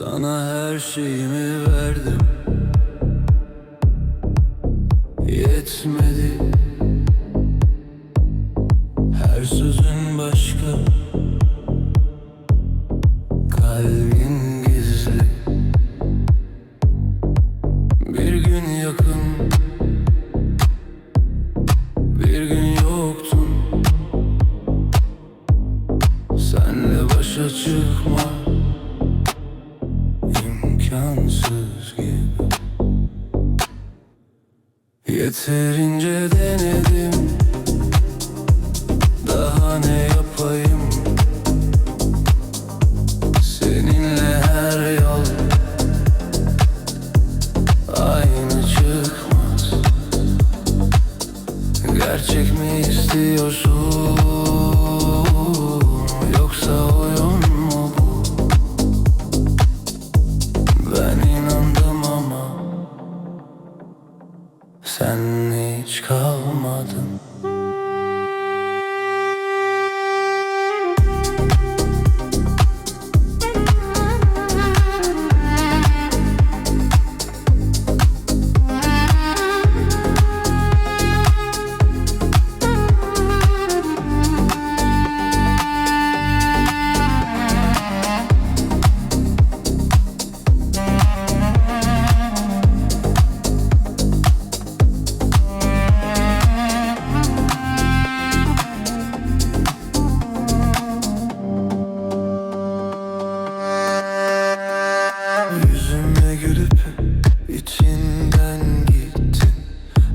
Sana her şeyimi verdim. Yetmedi. Her sözün başka. Kalbin gizli. Bir gün yakın. Bir gün yoktun. Senle başa çıkma imkansız gibi. Yeterince denedim. Daha ne yapayım? Seninle her yol Aynı çıkmaz. Gerçek mi istiyorsun ben inandım ama Sen hiç kalmadın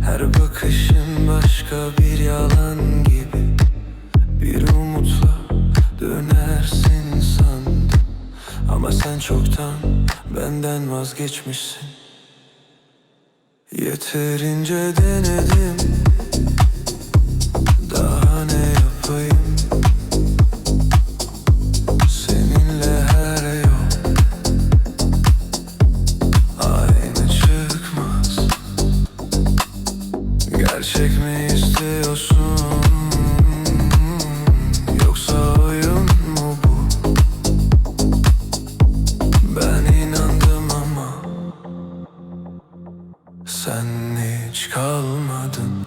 Her bakışın başka bir yalan gibi. Bir umutla dönersin sandım. Ama sen çoktan benden vazgeçmişsin. Yeterince denedim Gerçek istiyorsun? Yoksa oyun mu bu? Ben inandım ama Sen hiç kalmadın